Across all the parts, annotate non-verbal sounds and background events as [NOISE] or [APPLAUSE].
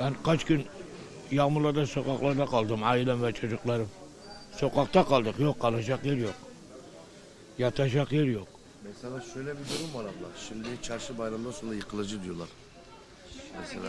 Ben kaç gün yağmurlarda sokaklarda kaldım ailem ve çocuklarım. Sokakta kaldık. Yok kalacak yer yok. Yatacak yer yok. Mesela şöyle bir durum var abla. Şimdi çarşı bayramdan sonra yıkılıcı diyorlar. Mesela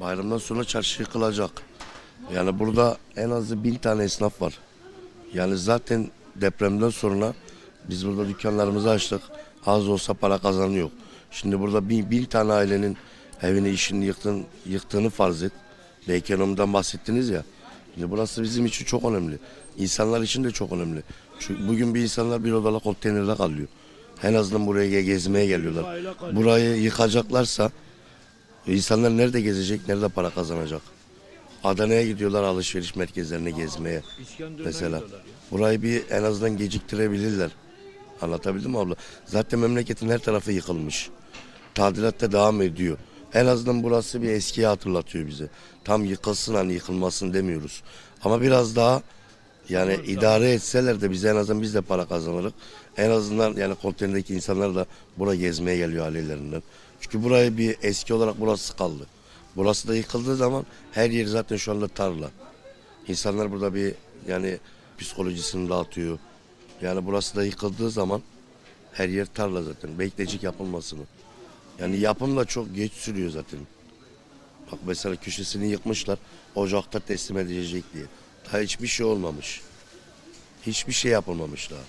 bayramdan sonra çarşı yıkılacak. Yani burada en az bin tane esnaf var. Yani zaten depremden sonra biz burada dükkanlarımızı açtık. Az olsa para kazanıyor. Şimdi burada bin, bin tane ailenin evini işini yıktın, yıktığını farz et. Ve ekonomiden bahsettiniz ya. Şimdi burası bizim için çok önemli. İnsanlar için de çok önemli. Çünkü bugün bir insanlar bir odalı konteynerde kalıyor. En azından buraya gezmeye geliyorlar. Burayı yıkacaklarsa insanlar nerede gezecek, nerede para kazanacak? Adana'ya gidiyorlar alışveriş merkezlerine gezmeye. Mesela burayı bir en azından geciktirebilirler. Anlatabildim mi abla? Zaten memleketin her tarafı yıkılmış. Tadilat da devam ediyor. En azından burası bir eskiyi hatırlatıyor bize. Tam yıkılsın hani yıkılmasın demiyoruz. Ama biraz daha yani idare etseler de bize en azından biz de para kazanırız. En azından yani konteynerdeki insanlar da buraya gezmeye geliyor ailelerinden. Çünkü burayı bir eski olarak burası kaldı. Burası da yıkıldığı zaman her yer zaten şu anda tarla. İnsanlar burada bir yani psikolojisini dağıtıyor. Yani burası da yıkıldığı zaman her yer tarla zaten. Bekleyecek yapılmasını. Yani yapım da çok geç sürüyor zaten. Bak mesela köşesini yıkmışlar. Ocakta teslim edilecek diye. Daha hiçbir şey olmamış. Hiçbir şey yapılmamış daha.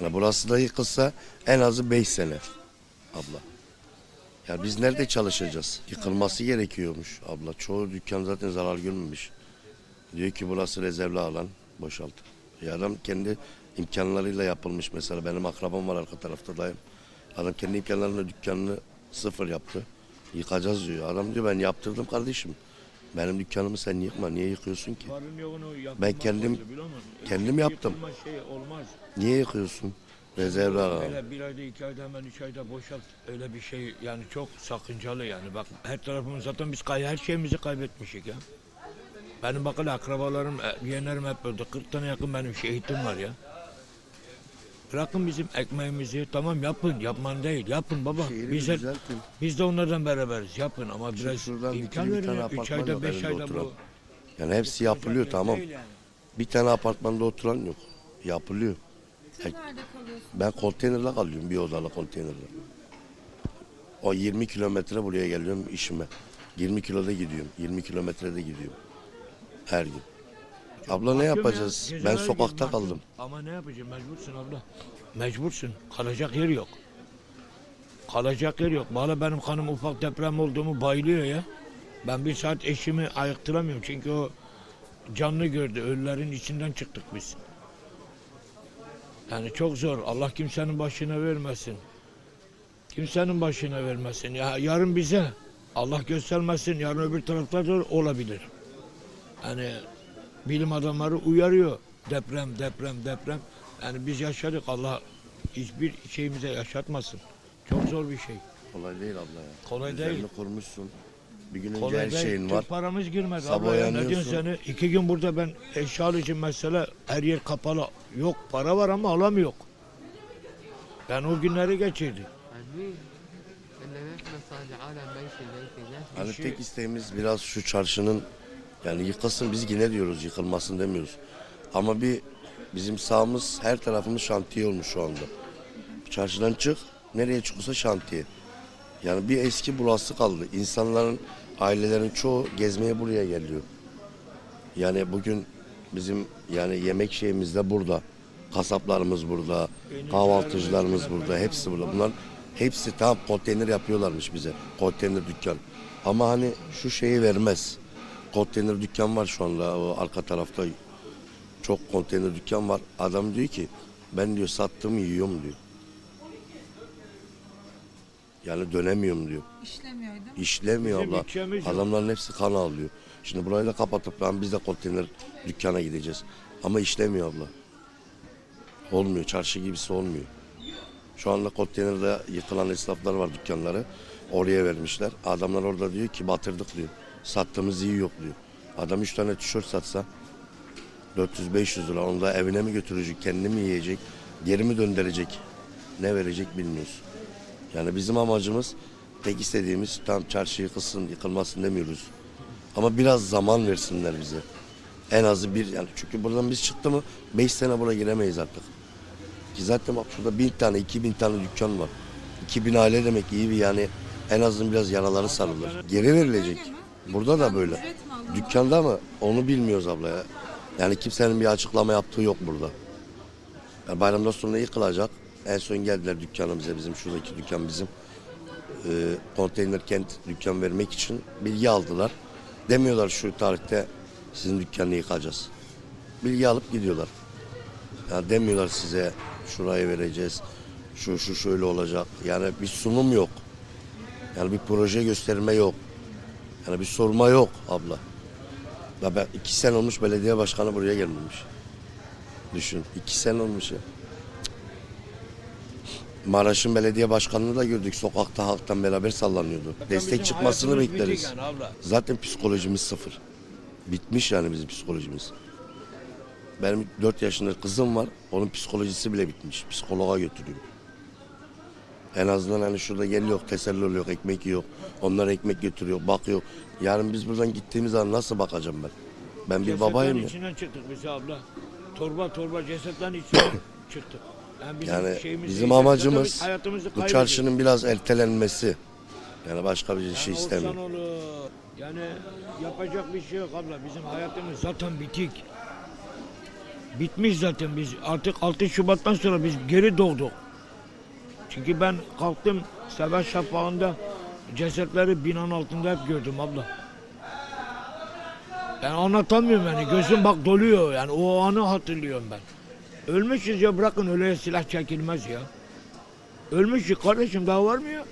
Yani burası da yıkılsa en azı 5 sene abla. Ya biz nerede çalışacağız? Yıkılması gerekiyormuş abla. Çoğu dükkan zaten zarar görmemiş. Diyor ki burası rezervli alan boşalt. Ya adam kendi imkanlarıyla yapılmış mesela. Benim akrabam var arka tarafta dayım. Adam kendi imkanlarıyla dükkanını sıfır yaptı. Yıkacağız diyor. Adam diyor ben yaptırdım kardeşim. Benim dükkanımı sen yıkma. Niye yıkıyorsun ki? Varın yoğunu Ben kendim- yapılmaz, biliyor musun? kendim yaptım. Şey olmaz. Niye yıkıyorsun? Rezervli alan. Öyle bir ayda iki ayda hemen üç ayda boşalt. Öyle bir şey yani çok sakıncalı yani. Bak her tarafımız zaten biz kay her şeyimizi kaybetmişik ya. Benim bakın akrabalarım, e, yeğenlerim hep öldü. 40 tane yakın benim şehitim var ya. Bırakın bizim ekmeğimizi tamam yapın yapman değil yapın baba. Şehri Biz, de- düzeltin. biz de onlardan beraberiz yapın ama biraz şuradan imkan bir verin tane ya. 3 apartman ayda yok 5 elinde ayda oturan. bu. Yani hepsi yapılıyor tamam. Değil yani. Bir tane apartmanda oturan yok. Yapılıyor. Siz nerede kalıyorsunuz? Ben konteynerle kalıyorum bir odalı konteynerle. O 20 kilometre buraya geliyorum işime. 20 kiloda gidiyorum. 20 kilometrede gidiyorum. Her gün. Abla ne yapacağız? Ben sokakta kaldım. Ama ne yapacağım mecbursun abla. Mecbursun. Kalacak yer yok. Kalacak yer yok. Valla benim kanım ufak deprem olduğumu bayılıyor ya. Ben bir saat eşimi ayaktıramıyorum. Çünkü o canlı gördü. Ölülerin içinden çıktık biz. Yani çok zor. Allah kimsenin başına vermesin. Kimsenin başına vermesin. Ya yarın bize Allah göstermesin. Yarın öbür tarafta da olabilir. Yani bilim adamları uyarıyor. Deprem, deprem, deprem. Yani biz yaşadık. Allah hiçbir şeyimize yaşatmasın. Çok zor bir şey. Kolay değil abla ya. Kolay Üzerini değil. kurmuşsun. Bir gün önce Kolay her değil. şeyin Çok var. paramız girmedi. Sabah Abla ya, ne uyanıyorsun. diyorsun seni? İki gün burada ben eşya için mesela her yer kapalı. Yok para var ama alamıyor. Ben o günleri geçirdim. عارفين ان احنا صار عالم ماشي زي في Hani İşi- tek isteğimiz biraz şu çarşının yani yıkılsın biz yine diyoruz yıkılmasın demiyoruz. Ama bir bizim sağımız her tarafımız şantiye olmuş şu anda. Çarşıdan çık nereye çıkıyorsa şantiye. Yani bir eski burası kaldı. İnsanların ailelerin çoğu gezmeye buraya geliyor. Yani bugün bizim yani yemek şeyimiz de burada. Kasaplarımız burada, kahvaltıcılarımız burada, hepsi burada. Bunlar hepsi tam konteyner yapıyorlarmış bize. Konteyner dükkan. Ama hani şu şeyi vermez. Konteyner dükkan var şu anda o arka tarafta. Çok konteyner dükkan var. Adam diyor ki ben diyor sattığımı yiyorum diyor. Yani dönemiyorum diyor. İşlemiyor değil mi? İşlemiyor Bizim abla. bütçemiz yok. Adamların hepsi kan alıyor. Şimdi burayı da kapatıp lan biz de konteyner dükkana gideceğiz. Ama işlemiyor abla. Olmuyor. Çarşı gibisi olmuyor. Şu anda konteynerde yıkılan esnaflar var dükkanları. Oraya vermişler. Adamlar orada diyor ki batırdık diyor. Sattığımız iyi yok diyor. Adam üç tane tişört satsa 400-500 lira onu da evine mi götürecek, kendi mi yiyecek, geri mi döndürecek, ne verecek bilmiyoruz. Yani bizim amacımız tek istediğimiz tam çarşı yıkılsın, yıkılmasın demiyoruz. Ama biraz zaman versinler bize. En azı bir yani çünkü buradan biz çıktı mı 5 sene buraya giremeyiz artık. Ki zaten bak şurada bin tane, iki bin tane dükkan var. 2000 aile demek iyi bir yani en azından biraz yaraları sarılır. Geri verilecek. Burada da böyle. Dükkanda mı? Onu bilmiyoruz abla ya. Yani kimsenin bir açıklama yaptığı yok burada. Yani bayramdan sonra yıkılacak. En son geldiler dükkanımıza bizim şuradaki dükkan bizim. Ee, konteyner kent dükkan vermek için bilgi aldılar. Demiyorlar şu tarihte sizin dükkanı yıkacağız. Bilgi alıp gidiyorlar. Yani demiyorlar size şurayı vereceğiz. Şu şu şöyle olacak. Yani bir sunum yok. Yani bir proje gösterme yok. Yani bir sorma yok abla. Ya ben iki sene olmuş belediye başkanı buraya gelmemiş. Düşün. iki sene olmuş ya. Maraş'ın belediye başkanını da gördük. Sokakta halktan beraber sallanıyordu. Destek Bizim çıkmasını bekleriz. yani abla. Zaten psikolojimiz sıfır. Bitmiş yani bizim psikolojimiz. Benim 4 yaşında kızım var. Onun psikolojisi bile bitmiş. Psikoloğa götürüyor. En azından hani şurada geliyor, teselli oluyor, ekmek yiyor. Onlar ekmek götürüyor, bakıyor. Yarın biz buradan gittiğimiz zaman nasıl bakacağım ben? Ben bir Cesetlerin babayım ya. içinden çıktık biz abla. Torba torba cesetlerin içinden [COUGHS] çıktık. Yani bizim, Yani şeyimiz bizim değil. amacımız hayatımızı Bu kaybediyoruz. çarşının biraz ertelenmesi. Yani başka bir şey Yani istemiyorum. olsan olur. Yani yapacak bir şey yok abla. Bizim hayatımız zaten bitik. Bitmiş zaten biz. Artık 6 Şubat'tan sonra biz geri doğduk. Çünkü ben kalktım sabah şafağında cesetleri binanın altında hep gördüm abla. Yani anlatamıyorum yani. Gözüm bak doluyor yani. O anı hatırlıyorum ben. Ölmüşüz ya bırakın öyle silah çekilmez ya. Ölmüşüz kardeşim daha var mı ya?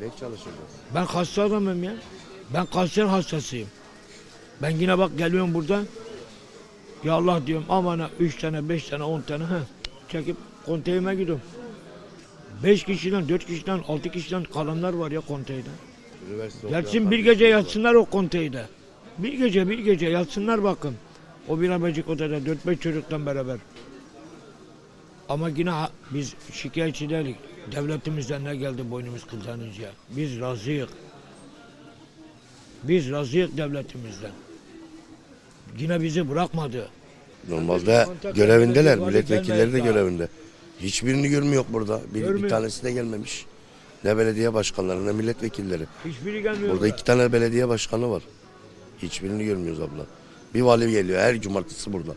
Ne çalışacağız? Ben hasta adamım ya. Ben kanser hastasıyım. Ben yine bak geliyorum burada. Ya Allah diyorum aman ha 3 tane 5 tane 10 tane ha çekip konteyime gidiyorum. 5 kişiden 4 kişiden 6 kişiden kalanlar var ya konteyde. Üniversite bir gece yatsınlar o konteyde. Bir gece bir gece yatsınlar bakın. O bir abecik odada 4-5 çocuktan beraber. Ama yine ha- biz şikayetçi değiliz. Devletimizden ne geldi boynumuz kıldanınca. Biz razıyız. Biz razıyız devletimizden. Yine bizi bırakmadı. Normalde görevindeler. Milletvekilleri de görevinde. Hiçbirini görmüyor burada. Bir, bir Görmüyor. tanesi de gelmemiş. Ne belediye başkanları ne milletvekilleri. Hiçbiri gelmiyor. Burada iki tane belediye başkanı var. Hiçbirini görmüyoruz abla. Bir vali geliyor her cumartesi burada.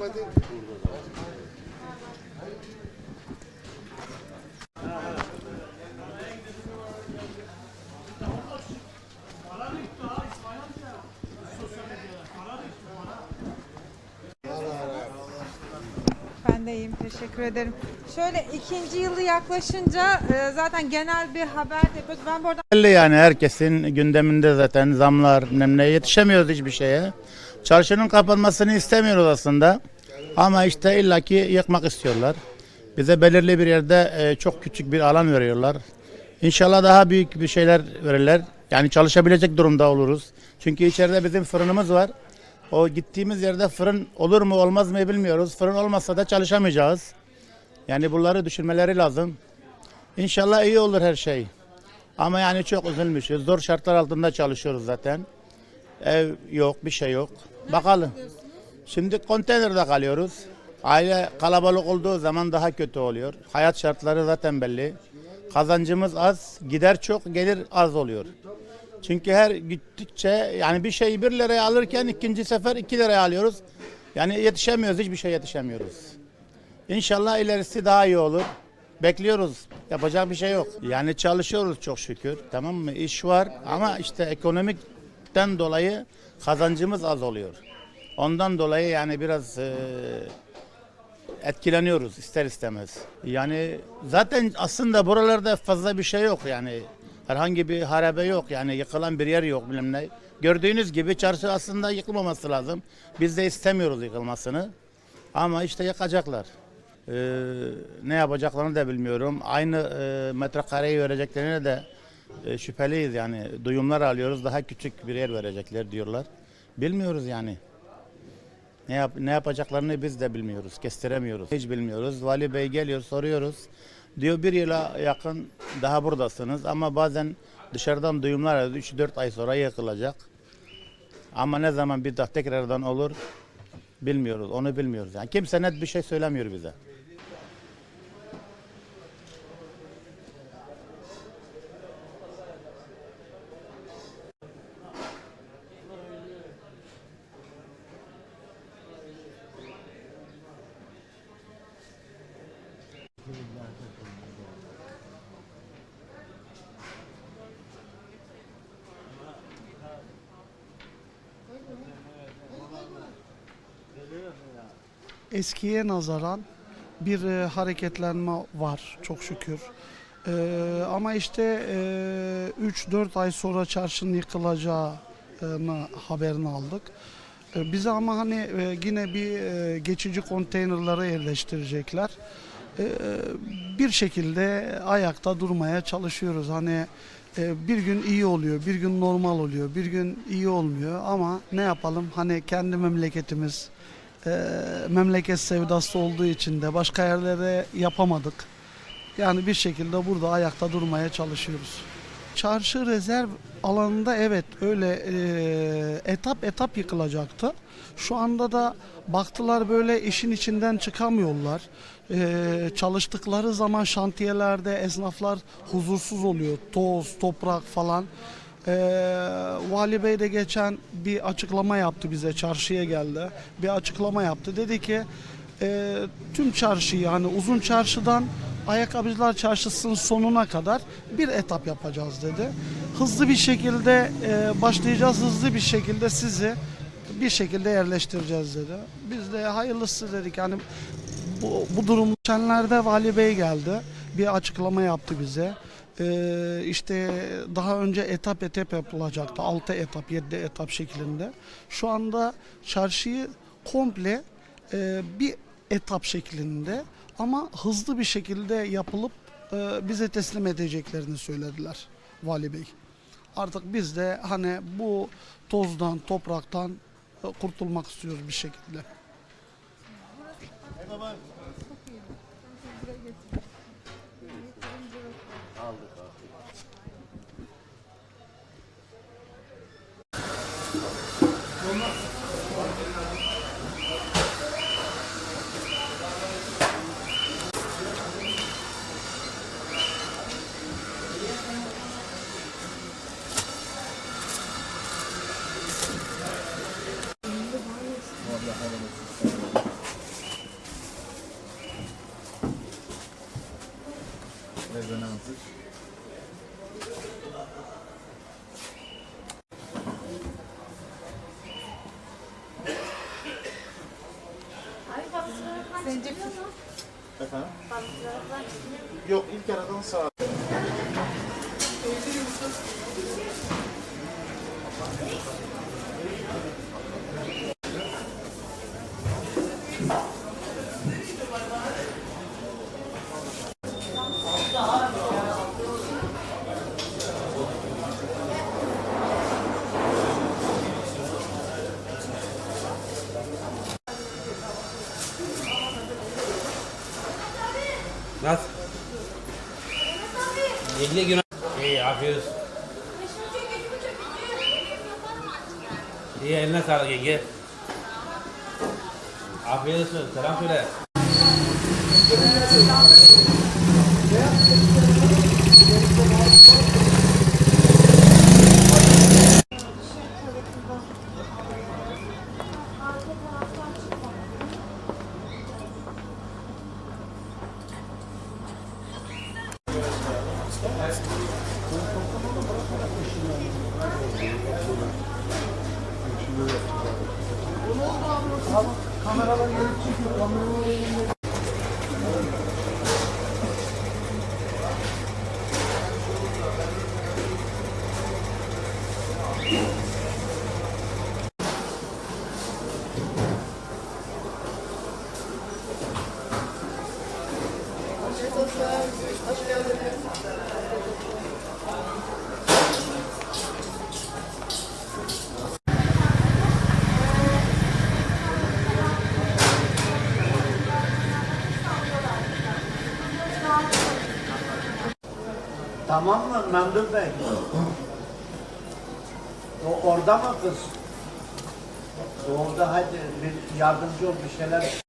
Ben de iyiyim teşekkür ederim. Şöyle ikinci yılı yaklaşınca e, zaten genel bir haber yapıyoruz. Ben bu Belli yani herkesin gündeminde zaten zamlar, bilmem ne yetişemiyoruz hiçbir şeye. Çarşının kapanmasını istemiyoruz aslında. Ama işte illaki yıkmak istiyorlar. Bize belirli bir yerde e, çok küçük bir alan veriyorlar. İnşallah daha büyük bir şeyler verirler. Yani çalışabilecek durumda oluruz. Çünkü içeride bizim fırınımız var. O gittiğimiz yerde fırın olur mu olmaz mı bilmiyoruz. Fırın olmazsa da çalışamayacağız. Yani bunları düşünmeleri lazım. İnşallah iyi olur her şey. Ama yani çok üzülmüşüz. Zor şartlar altında çalışıyoruz zaten. Ev yok, bir şey yok. Bakalım. Şimdi konteynerde kalıyoruz. Aile kalabalık olduğu zaman daha kötü oluyor. Hayat şartları zaten belli. Kazancımız az, gider çok, gelir az oluyor. Çünkü her gittikçe yani bir şeyi bir liraya alırken ikinci sefer iki liraya alıyoruz. Yani yetişemiyoruz, hiçbir şey yetişemiyoruz. İnşallah ilerisi daha iyi olur. Bekliyoruz. Yapacak bir şey yok. Yani çalışıyoruz çok şükür. Tamam mı? İş var ama işte ekonomikten dolayı kazancımız az oluyor. Ondan dolayı yani biraz eee, etkileniyoruz ister istemez. Yani zaten aslında buralarda fazla bir şey yok yani. Herhangi bir harabe yok yani yıkılan bir yer yok bilmem ne. Gördüğünüz gibi çarşı aslında yıkılmaması lazım. Biz de istemiyoruz yıkılmasını. Ama işte yakacaklar. Ee, ne yapacaklarını da bilmiyorum. Aynı e, metrekareyi vereceklerine de e, şüpheliyiz yani. Duyumlar alıyoruz daha küçük bir yer verecekler diyorlar. Bilmiyoruz yani. Ne, yap, ne yapacaklarını biz de bilmiyoruz. Kestiremiyoruz. Hiç bilmiyoruz. Vali Bey geliyor soruyoruz. Diyor bir yıla yakın daha buradasınız ama bazen dışarıdan duyumlar alıyoruz. 3-4 ay sonra yıkılacak. Ama ne zaman bir daha tekrardan olur bilmiyoruz. Onu bilmiyoruz. Yani kimse net bir şey söylemiyor bize. Eskiye nazaran bir e, hareketlenme var çok şükür. E, ama işte e, 3-4 ay sonra çarşının yıkılacağını haberini aldık. E, bize ama hani e, yine bir e, geçici konteynerlara yerleştirecekler. E, bir şekilde ayakta durmaya çalışıyoruz. Hani e, bir gün iyi oluyor, bir gün normal oluyor, bir gün iyi olmuyor ama ne yapalım? Hani kendi memleketimiz, e, memleket sevdası olduğu için de başka yerlere yapamadık. Yani bir şekilde burada ayakta durmaya çalışıyoruz. Çarşı rezerv alanında evet öyle e, etap etap yıkılacaktı. Şu anda da baktılar böyle işin içinden çıkamıyorlar. E, çalıştıkları zaman şantiyelerde esnaflar huzursuz oluyor. Toz, toprak falan. Ee, Vali Bey de geçen bir açıklama yaptı bize çarşıya geldi. Bir açıklama yaptı. Dedi ki e, tüm çarşıyı yani uzun çarşıdan ayakkabıcılar çarşısının sonuna kadar bir etap yapacağız dedi. Hızlı bir şekilde e, başlayacağız. Hızlı bir şekilde sizi bir şekilde yerleştireceğiz dedi. Biz de hayırlısı dedik. Yani bu, bu durum geçenlerde Vali Bey geldi. Bir açıklama yaptı bize. Ee, işte daha önce etap etap yapılacaktı. 6 etap, 7 etap şeklinde. Şu anda çarşıyı komple e, bir etap şeklinde ama hızlı bir şekilde yapılıp e, bize teslim edeceklerini söylediler Vali Bey. Artık biz de hani bu tozdan, topraktan e, kurtulmak istiyoruz bir şekilde. Yok ilk aradan sağ. Nasıl? Yegle günah. İyi afiyet olsun. İyi eline sağlık yenge. Afiyet olsun. Selam söyle. Tamam mı Memduh Bey? O orada mı kız? Orada hadi bir yardımcı ol bir şeyler.